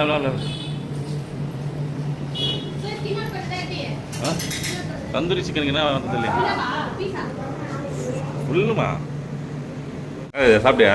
எவ்வளோ ஆ தந்தூரி சிக்கனுக்கு என்ன வந்தது இல்லையா? உள்ளுமா? சாப்பிட்டியா?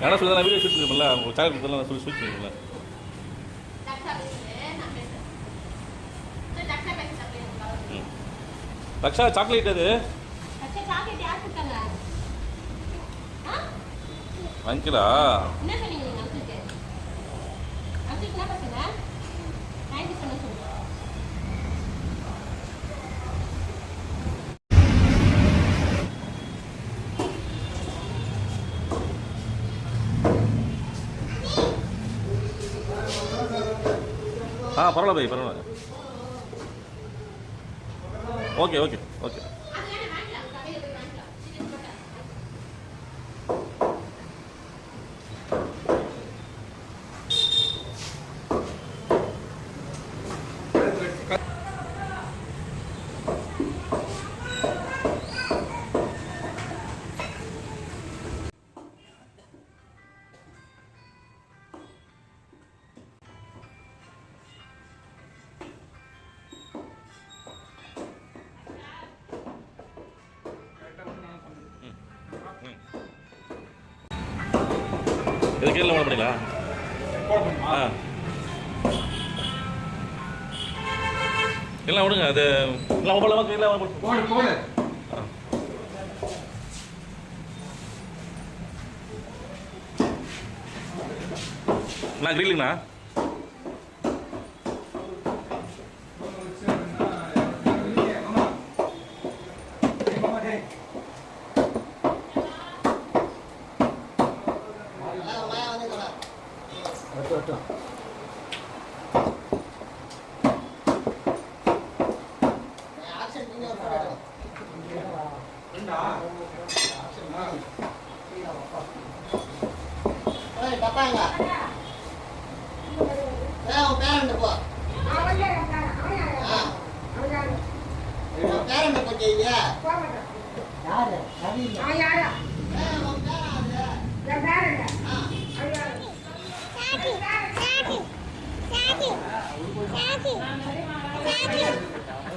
என்ன சொல்லி நான் வீடியோ ஷூட் பண்ணிருப்பேன்ல உங்களுக்கு சாக்லேட் கொடுத்தலாம் சொல்லி ஷூட் பண்ணிருப்பேன்ல ம் ரக்ஷா சாக்லேட் அது வாங்கிக்கலா ஆ? பரவாயில்ல பை பரவாயில்ல. Okay okay okay. இது கீழே ஓட பண்ணிங்களா ஆ. எல்லாம் விடுங்க அது எல்லாம் ஓடலாமா கீழே போடு. போடு நான்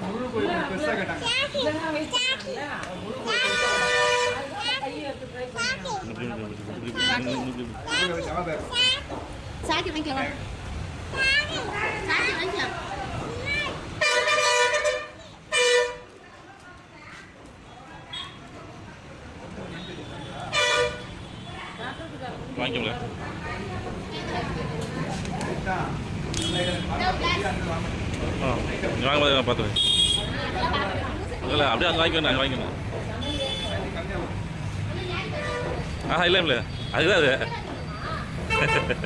முழு கோயில் பெருசாக கேட்டாங்க Xá cho anh Kiều không? Xá cho anh Kiều Quang chung lại ờ, Quang bây giờ bắt rồi Đó là ẩm đi anh anh cái này anh cái này À hay lên liền. அப்படியே அங்கே வாங்கிக்கணும் அங்கே வாங்கிக்கணும் ஆஹா இல்லை இல்லை அதுதான் அது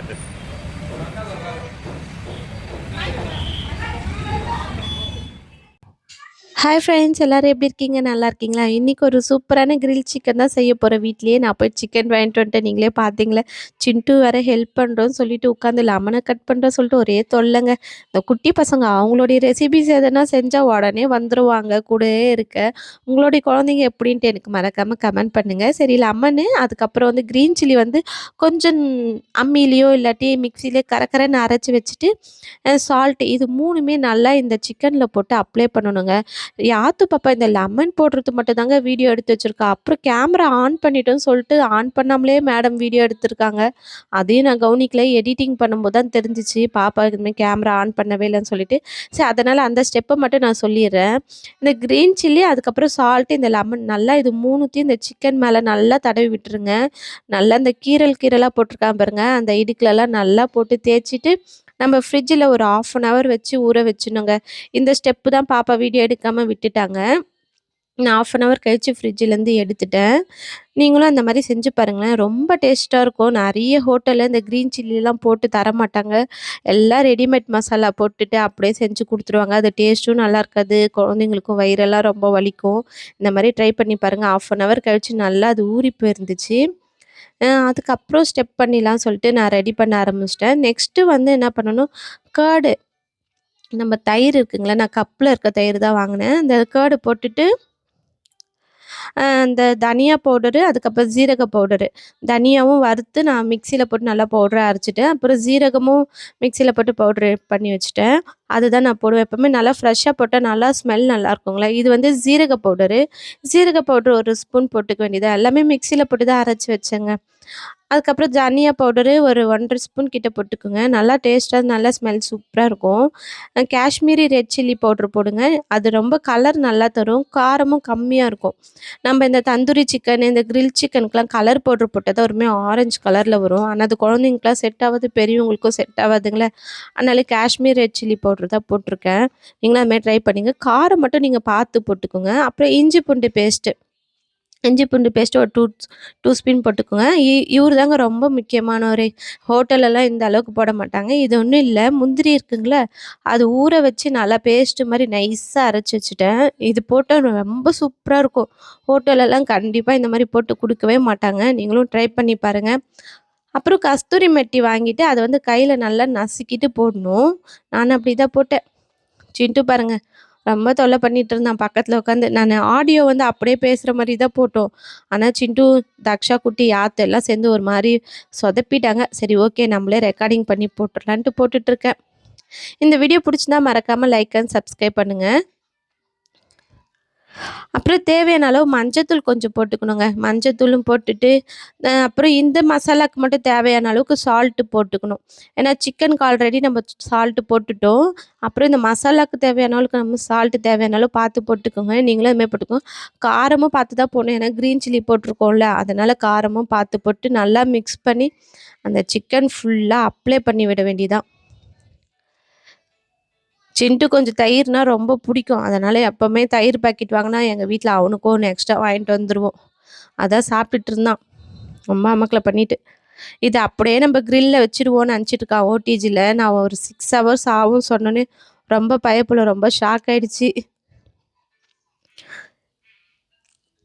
ஹாய் ஃப்ரெண்ட்ஸ் எல்லோரும் எப்படி இருக்கீங்க? நல்லா இருக்கீங்களா? இன்றைக்கி ஒரு சூப்பரான கிரில் சிக்கன் தான் செய்ய போகிறேன் வீட்லேயே. நான் போய் சிக்கன் வாங்கிட்டு வந்துட்டேன் நீங்களே பார்த்தீங்களே சிண்டு வேறு ஹெல்ப் பண்ணுறோன்னு சொல்லிட்டு உட்காந்து லெமனை கட் பண்ணுறோம் சொல்லிட்டு ஒரே தொல்லைங்க. இந்த குட்டி பசங்க அவங்களுடைய ரெசிபிஸ் எதனா செஞ்சால் உடனே வந்துடுவாங்க கூடவே இருக்க. உங்களுடைய குழந்தைங்க எப்படின்ட்டு எனக்கு மறக்காமல் கமெண்ட் பண்ணுங்கள் சரி லெமனு அதுக்கப்புறம் வந்து க்ரீன் சில்லி வந்து கொஞ்சம் அம்மிலேயோ இல்லாட்டி மிக்சிலே கரக்கரைன்னு அரைச்சி வச்சுட்டு சால்ட்டு இது மூணுமே நல்லா இந்த சிக்கனில் போட்டு அப்ளை பண்ணணுங்க. யாத்து பாப்பா இந்த லெமன் போடுறது மட்டும் தாங்க வீடியோ எடுத்து வச்சுருக்கா. அப்புறம் கேமரா ஆன் பண்ணிட்டோன்னு சொல்லிட்டு ஆன் பண்ணாமலே மேடம் வீடியோ எடுத்திருக்காங்க. அதையும் நான் கவனிக்கல. எடிட்டிங் பண்ணும்போது தான் தெரிஞ்சிச்சு. பாப்பா இதுமாதிரி கேமரா ஆன் பண்ணவே இல்லைன்னு சொல்லிட்டு. சரி அதனால் அந்த ஸ்டெப்பை மட்டும் நான் சொல்லிடுறேன். இந்த க்ரீன் சில்லி அதுக்கப்புறம் சால்ட்டு இந்த லெமன் நல்லா இது மூணுத்தையும் இந்த சிக்கன் மேலே நல்லா தடவி விட்டுருங்க. நல்லா இந்த கீரல் கீரலாக போட்டிருக்கான் பாருங்கள் அந்த இடுக்கிலலாம் நல்லா போட்டு தேய்ச்சிட்டு நம்ம ஃப்ரிட்ஜில் ஒரு ஆஃப் அன் ஹவர் வச்சு ஊற வச்சுனோங்க. இந்த ஸ்டெப்பு தான் பாப்பா வீடியோ எடுக்காமல் விட்டுட்டாங்க. நான் ஆஃப் அன் ஹவர் கழித்து ஃப்ரிட்ஜிலேருந்து எடுத்துட்டேன். நீங்களும் அந்த மாதிரி செஞ்சு பாருங்களேன். ரொம்ப டேஸ்ட்டாக இருக்கும். நிறைய ஹோட்டலில் இந்த க்ரீன் சில்லிலாம் போட்டு தர மாட்டாங்க. எல்லாம் ரெடிமேட் மசாலா போட்டுட்டு அப்படியே செஞ்சு கொடுத்துருவாங்க. அது டேஸ்ட்டும் நல்லா இருக்காது. குழந்தைங்களுக்கும் வயிறெல்லாம் ரொம்ப வலிக்கும். இந்த மாதிரி ட்ரை பண்ணி பாருங்கள் ஆஃப் அன் ஹவர் கழித்து நல்லா அது ஊறி போயிருந்துச்சு. அதுக்கப்புறம் ஸ்டெப் பண்ணிடலாம் சொல்லிட்டு நான் ரெடி பண்ண ஆரம்பிச்சிட்டேன். நெக்ஸ்ட்டு வந்து என்ன பண்ணணும்? கேர்டு நம்ம தயிர் இருக்குங்களா நான் கப்பில் இருக்க தயிர் தான் வாங்கினேன். அந்த கேர்டு போட்டுட்டு அந்த தனியா பவுடரு அதுக்கப்புறம் ஜீரக பவுடரு தனியாவும் வறுத்து நான் மிக்சியில் போட்டு நல்லா பவுடரை அரைச்சிட்டேன். அப்புறம் ஜீரகமும் மிக்சியில் போட்டு பவுட்ரு பண்ணி வச்சுட்டேன். அதுதான் நான் போடுவேன். எப்போவுமே நல்லா ஃப்ரெஷ்ஷாக போட்டால் நல்லா ஸ்மெல் நல்லா இருக்குங்களே இது வந்து ஜீரக பவுடரு ஜீரக பவுடர் ஒரு ஸ்பூன் போட்டுக்க வேண்டியது எல்லாமே மிக்சியில் போட்டு தான் அரைச்சி வச்சேங்க. அதுக்கப்புறம் தனியா பவுடரு ஒரு ஒன்றரை ஸ்பூன் கிட்ட போட்டுக்கோங்க. நல்லா டேஸ்ட்டாக நல்லா ஸ்மெல் சூப்பராக இருக்கும். காஷ்மீரி ரெட் சில்லி பவுட்ரு போடுங்க. அது ரொம்ப கலர் நல்லா தரும். காரமும் கம்மியாக இருக்கும். நம்ம இந்த தந்தூரி சிக்கன் இந்த கிரில் சிக்கனுக்கெலாம் கலர் பவுட்ரு போட்டால் தான் ஒருமே ஆரஞ்சு கலரில் வரும். ஆனால் அது குழந்தைங்களுக்குலாம் செட் ஆகாது பெரியவங்களுக்கும் செட் ஆகாதுங்களே. அதனால காஷ்மீர் ரெட் சில்லி பவுட்ரு தான் போட்டிருக்கேன். நீங்களும் அதுமாதிரி ட்ரை பண்ணிங்க. காரம் மட்டும் நீங்கள் பார்த்து போட்டுக்கோங்க. அப்புறம் இஞ்சி பூண்டு பேஸ்ட்டு இஞ்சி பூண்டு பேஸ்ட்டு ஒரு டூ டூ ஸ்பூன் போட்டுக்கோங்க. இவர் தாங்க ரொம்ப முக்கியமான ஒரு ஹோட்டலெல்லாம் இந்த அளவுக்கு போட மாட்டாங்க. இது ஒன்றும் இல்லை. முந்திரி இருக்குங்களே அது ஊற வச்சு நல்லா பேஸ்ட்டு மாதிரி நைஸாக அரைச்சி வச்சுட்டேன். இது போட்டால் ரொம்ப சூப்பராக இருக்கும். ஹோட்டலெல்லாம் கண்டிப்பாக இந்த மாதிரி போட்டு கொடுக்கவே மாட்டாங்க. நீங்களும் ட்ரை பண்ணி பாருங்கள் அப்புறம் கஸ்தூரி மெட்டி வாங்கிட்டு அதை வந்து கையில் நல்லா நசுக்கிட்டு போடணும். நான் அப்படி தான் போட்டேன். சின்ட்டு பாருங்கள் ரொம்ப தொல்லை பண்ணிகிட்டு இருந்தான் பக்கத்தில் உட்காந்து நான் ஆடியோ வந்து அப்படியே பேசுகிற மாதிரி தான் போட்டோம். ஆனால் சிண்டு தக்ஷா குட்டி யாத்து எல்லாம் சேர்ந்து ஒரு மாதிரி சொதப்பிட்டாங்க. சரி ஓகே நம்மளே ரெக்கார்டிங் பண்ணி போட்டுடலான்ட்டு போட்டுட்ருக்கேன் இந்த வீடியோ பிடிச்சிருந்தா மறக்காமல் லைக் அண்ட் சப்ஸ்கிரைப் பண்ணுங்கள் அப்புறம் தேவையான அளவு மஞ்சத்தூள் கொஞ்சம் போட்டுக்கணுங்க. மஞ்சத்தூளும் போட்டுட்டு அப்புறம் இந்த மசாலாக்கு மட்டும் தேவையான அளவுக்கு சால்ட்டு போட்டுக்கணும். ஏன்னா சிக்கனுக்கு ஆல்ரெடி நம்ம சால்ட்டு போட்டுட்டோம். அப்புறம் இந்த மசாலாவுக்கு தேவையான அளவுக்கு நம்ம சால்ட்டு தேவையான அளவு பார்த்து போட்டுக்கோங்க. நீங்களும் அதுமாதிரி போட்டுக்கோங்க. காரமும் பார்த்து தான் போடணும். ஏன்னா க்ரீன் சில்லி போட்டிருக்கோம்ல அதனால் காரமும் பார்த்து போட்டு நல்லா மிக்ஸ் பண்ணி அந்த சிக்கன் ஃபுல்லாக அப்ளை பண்ணி விட வேண்டியதான் சின்ட்டு கொஞ்சம் தயிர்னா ரொம்ப பிடிக்கும். அதனால் எப்போவுமே தயிர் பாக்கெட் வாங்கினா எங்கள் வீட்டில் அவனுக்கும் ஒன்று எக்ஸ்ட்ரா வாங்கிட்டு வந்துடுவோம் அதான் சாப்பிட்டுட்டு இருந்தான். ரொம்ப அமக்கில் பண்ணிட்டு. இது அப்படியே நம்ம க்ரில்லில் வச்சிருவோன்னு நினச்சிட்டு இருக்கான் ஓடிஜியில் நான் ஒரு சிக்ஸ் ஹவர்ஸ் ஆகும் சொன்னோன்னே ரொம்ப பயப்பில் ரொம்ப ஷாக் ஆயிடுச்சு.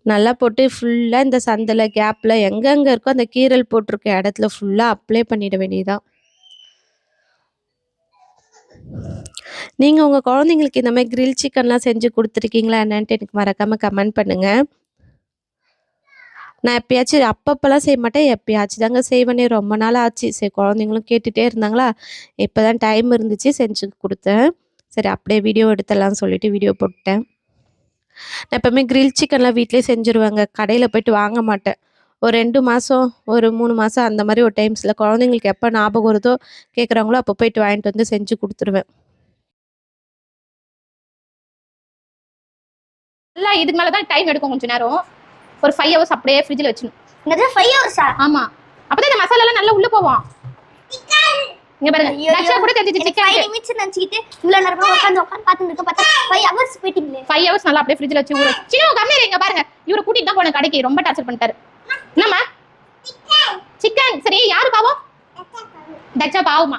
நல்லா போட்டு ஃபுல்லாக இந்த சந்தில் கேப்பில் எங்கெங்கே இருக்கோ அந்த கீரல் போட்டிருக்க இடத்துல ஃபுல்லாக அப்ளை பண்ணிட வேண்டியதுதான். நீங்கள் உங்கள் குழந்தைங்களுக்கு இந்த மாதிரி கிரில் சிக்கன்லாம் செஞ்சு கொடுத்துருக்கீங்களா என்னன்ட்டு எனக்கு மறக்காமல் கமெண்ட் பண்ணுங்கள் நான் எப்பயாச்சும் அப்பப்போலாம் செய்ய மாட்டேன் எப்பயாச்சும் தாங்க செய்வேனே. ரொம்ப நாள் ஆச்சு. சரி குழந்தைங்களும் கேட்டுகிட்டே இருந்தாங்களா? இப்போ தான் டைம் இருந்துச்சு செஞ்சு கொடுத்தேன். சரி அப்படியே வீடியோ எடுத்துடலாம்னு சொல்லிட்டு வீடியோ போட்டேன் நான் எப்போவுமே கிரில் சிக்கன்லாம் வீட்டிலே செஞ்சுருவேங்க. கடையில் போயிட்டு வாங்க மாட்டேன். ஒரு ரெண்டு மாதம் ஒரு மூணு மாதம் அந்த மாதிரி ஒரு டைம்ஸில் குழந்தைங்களுக்கு எப்போ ஞாபகம் வருதோ கேட்குறாங்களோ அப்போ போயிட்டு வாங்கிட்டு வந்து செஞ்சு கொடுத்துருவேன். நல்லா இதுக்கு மேல தான் டைம் எடுக்கும் கொஞ்ச நேரம். ஒரு ஃபைவ் ஹவர்ஸ் அப்படியே ஃப்ரிட்ஜில் வச்சிடணும் என்னது ஃபைவ் ஹவர்ஸா ஆமா. அப்பதான் இந்த மசாலா எல்லாம் நல்லா உள்ள போவோம் இங்க பாருங்க. கூட தெரிஞ்சிச்சு சிக்கன் ஃபைவ் நிமிட்ஸ் நினச்சிக்கிட்டு இவ்வளோ நேரமா உட்காந்து உட்காந்து பார்த்துட்டு இருக்க பார்த்தா ஃபைவ் ஹவர்ஸ் போயிட்டீங்களே. ஃபைவ் ஹவர்ஸ் நல்லா அப்படியே ஃப்ரிட்ஜில் வச்சு ஊற சின்ன கம்மி இங்க பாருங்க. இவரை கூட்டிட்டு தான் போன கடைக்கு. ரொம்ப டார்ச்சர் பண்ணிட்டாரு. என்னம்மா? சிக்கன். சரி யாரு பாவம்? தக்ஷா பாவமா?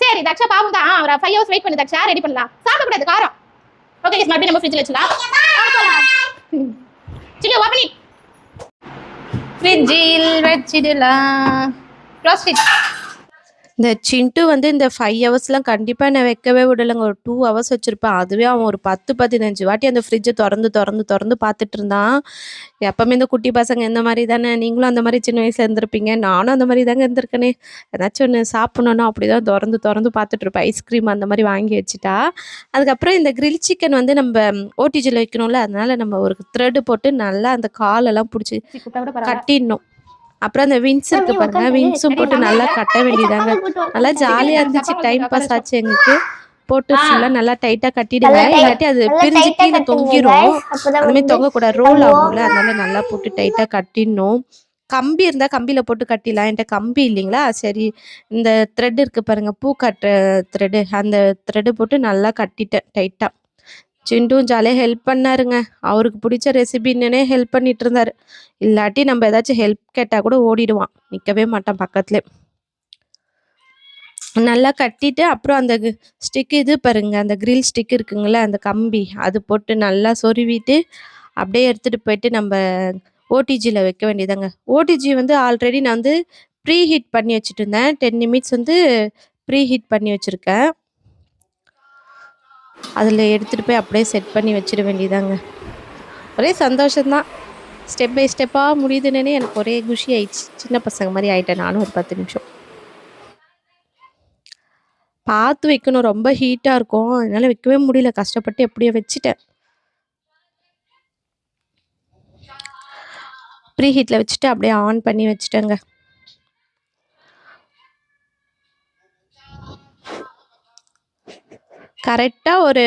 சரி தக்ஷா பாவம் தான். ஒரு ஃபைவ் ஹவர்ஸ் வெயிட் பண்ணு தக்ஷா. ரெடி பண்ணலாம். சாப்பிடக்கூடாது காரம். ஓகே மறுபடியும் நம்ம ஃப்ரிட்ஜில் வச்சுலாம் சின்ன ஓப்பனி ஃப்ரிட்ஜில் வச்சிடலாம். க்ளோஸ் இந்த சிண்டு வந்து இந்த 5 ஹவர்ஸ்லாம் கண்டிப்பா என்ன வைக்கவே விடலங்க. ஒரு 2 ஹவர்ஸ் வச்சிருப்பேன். அதுவே அவன் ஒரு 10, 15 வாட்டி அந்த ஃப்ரிட்ஜ தொறந்து, தொறந்து, தொறந்து பார்த்துட்டு இருந்தான். எப்பவுமே இந்த குட்டி பசங்க இந்த மாரி தானே, நீங்களும் அந்த மாரி சின்ன வயசுல இருந்திருப்பீங்க. நானும் அந்த மாரி தாங்க இருந்திருக்கேனே. ஏதாச்சும் ஒண்ணு சாப்பிடணும்னா அப்படிதான் தொறந்து, தொறந்து பார்த்துட்டு இருப்பேன். ஐஸ்கிரீம் அந்த மாரி வாங்கி வச்சுட்டா. அதுக்கப்புறம் இந்த கிரில் சிக்கன் வந்து நம்ப ஓடிஜில வைக்கணும்ல, அதனால நம்ம ஒரு த்ரெட் போட்டு நல்லா அந்த காலெல்லாம் புடிச்சு கட்டிடணும். அப்புறம் அந்த விங்ஸ் இருக்கு பாருங்க, விங்ஸும் போட்டு நல்லா கட்ட வேண்டியதாங்க. நல்லா ஜாலியா இருந்துச்சு. டைம் பாஸ் ஆச்சு எங்களுக்கு. போட்டு ஃபுல்லா நல்லா டைட்டா கட்டிடுங்க. இல்லாட்டி அது பிரிஞ்சு கீழ தொங்கிரும். வந்து தொங்கக்கூடாது. ரோல் ஆகும்ல, அதனால நல்லா போட்டு டைட்டா கட்டிடணும். கம்பி இருந்தா கம்பியில போட்டு கட்டிடலாம். என்ட்ட கம்பி இல்லைங்களா, சரி இந்த த்ரெட் இருக்கு பாருங்க, பூ கட்டுற த்ரெட் அந்த த்ரெட் போட்டு நல்லா கட்டிட்டேன் டைட்டா. சிண்டும் ஜாலியாக ஹெல்ப் பண்ணாருங்க. அவருக்கு பிடிச்ச ரெசிபின்னே ஹெல்ப் பண்ணிட்டு இருந்தாரு. இல்லாட்டி நம்ம ஏதாச்சும் ஹெல்ப் கேட்டால் கூட ஓடிடுவான். நிற்கவே மாட்டான் பக்கத்துலயே. நல்லா கட்டிட்டு அப்புறம் அந்த ஸ்டிக் இது பாருங்க, அந்த கிரில் ஸ்டிக் இருக்குங்களே அந்த கம்பி அது போட்டு நல்லா சொருவிட்டு, அப்படியே எடுத்துகிட்டு போயிட்டு நம்ம ஓடிஜியில் வைக்க வேண்டியதாங்க. ஓடிஜி வந்து ஆல்ரெடி நான் வந்து ப்ரீ ஹீட் பண்ணி வச்சுட்டு இருந்தேன். 10 நிமிட்ஸ் வந்து ப்ரீ ஹீட் பண்ணி வச்சுருக்கேன் அதில் எடுத்துட்டு போய் அப்படியே செட் பண்ணி வச்சிட வேண்டியதாங்க. ஒரே சந்தோஷம்தான் ஸ்டெப் பை ஸ்டெப்பாக முடியுதுன்னே எனக்கு ஒரே குஷி ஆயிடுச்சு. சின்ன பசங்க மாதிரி ஆயிட்டேன் நானும் ஒரு 10 நிமிஷம். பார்த்து வைக்கணும். ரொம்ப ஹீட்டாக இருக்கும். அதனால் வைக்கவே முடியல. கஷ்டப்பட்டு எப்படியோ வச்சுட்டேன். ப்ரீ ஹீட்டில் வச்சுட்டு அப்படியே ஆன் பண்ணி வச்சுட்டேங்க. கரெக்டாக ஒரு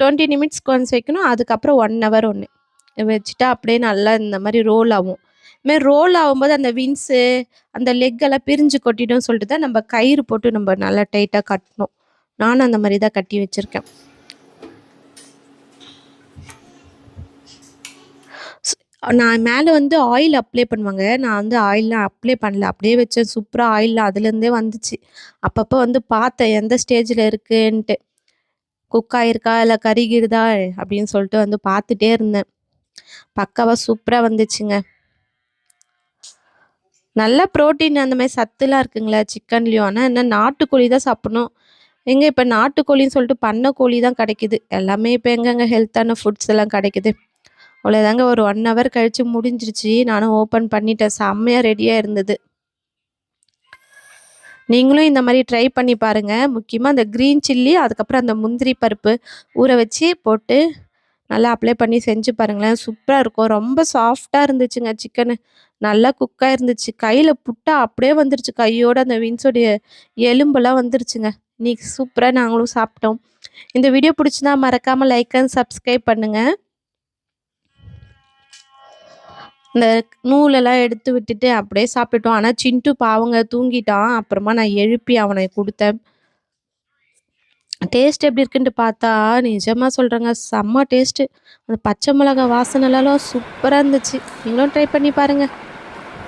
20 நிமிட்ஸ்க்கு கொஞ்சம் வைக்கணும். அதுக்கப்புறம் ஒன் ஹவர் ஒன்று வச்சுட்டா அப்படியே நல்லா இந்த மாதிரி ரோல் ஆகும். இதுமாதிரி ரோல் ஆகும்போது அந்த வின்ஸு அந்த லெக்கெல்லாம் பிரிஞ்சு கொட்டிடும் சொல்லிட்டு தான் நம்ம கயிறு போட்டு நம்ம நல்லா டைட்டாக கட்டணும். நானும் அந்த மாதிரி தான் கட்டி வச்சுருக்கேன் நான் மேலே வந்து ஆயில் அப்ளை பண்ணுவாங்க. நான் வந்து ஆயிலெலாம் அப்ளை பண்ணல. அப்படியே வச்சேன். சூப்பராக ஆயில்லாம் அதுலேருந்தே வந்துச்சு. அப்பப்போ வந்து பார்த்தேன் எந்த ஸ்டேஜில் இருக்குன்ட்டு. குக் ஆகிருக்கா இல்லை கருகிருதா அப்படின்னு சொல்லிட்டு வந்து பார்த்துட்டே இருந்தேன். பக்காவாக சூப்பராக வந்துச்சுங்க. நல்ல ப்ரோட்டீன் அந்த மாதிரி சத்துலாம் இருக்குங்களா சிக்கன்லேயும் ஆனால் என்ன நாட்டுக்கோழி தான் சாப்பிடணும். எங்கே இப்போ நாட்டுக்கோழின்னு சொல்லிட்டு பண்ண கோழி தான் கிடைக்குது. எல்லாமே இப்போ எங்கெங்கே ஹெல்த்தான ஃபுட்ஸ் எல்லாம் கிடைக்குது. அவ்வளோதாங்க ஒரு ஒன் ஹவர் கழித்து முடிஞ்சிருச்சு. நானும் ஓப்பன் பண்ணிட்டேன். செம்மையாக ரெடியாக இருந்தது. நீங்களும் இந்த மாதிரி ட்ரை பண்ணி பாருங்கள் முக்கியமாக அந்த க்ரீன் சில்லி, அதுக்கப்புறம் அந்த முந்திரி பருப்பு ஊற வச்சு போட்டு நல்லா அப்ளை பண்ணி செஞ்சு பாருங்களேன். சூப்பராக இருக்கும். ரொம்ப சாஃப்டாக இருந்துச்சுங்க சிக்கனு. நல்லா குக்காக இருந்துச்சு கையில் புட்டா அப்படியே வந்துருச்சு. கையோட அந்த வின்ஸோடைய எலும்பெல்லாம் வந்துருச்சுங்க. இன்றைக்கி சூப்பராக நாங்களும் சாப்பிட்டோம். இந்த வீடியோ பிடிச்சினா மறக்காமல் லைக் அண்ட் சப்ஸ்கிரைப் பண்ணுங்கள் இந்த நூலெல்லாம் எடுத்து விட்டுட்டு அப்படியே சாப்பிட்டுட்டோம். ஆனால் சிண்டு பாவங்க தூங்கிட்டான். அப்புறமா நான் எழுப்பி அவனை கொடுத்தேன் டேஸ்ட் எப்படி இருக்குன்ட்டு பார்த்தா, நிஜமாக சொல்கிறேங்க செம்ம டேஸ்ட்டு. அந்த பச்சை மிளகா வாசனைலாம் சூப்பராக இருந்துச்சு. நீங்களும் ட்ரை பண்ணி பாருங்கள்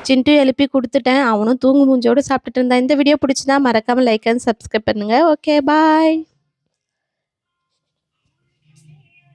சிண்டு எழுப்பி கொடுத்துட்டேன் அவனும் தூங்கு மூஞ்சோடு சாப்பிட்டுட்டு இருந்தான். இந்த வீடியோ பிடிச்சிதான் மறக்காமல் லைக் அண்ட் சப்ஸ்கிரைப் பண்ணுங்க. Okay bye.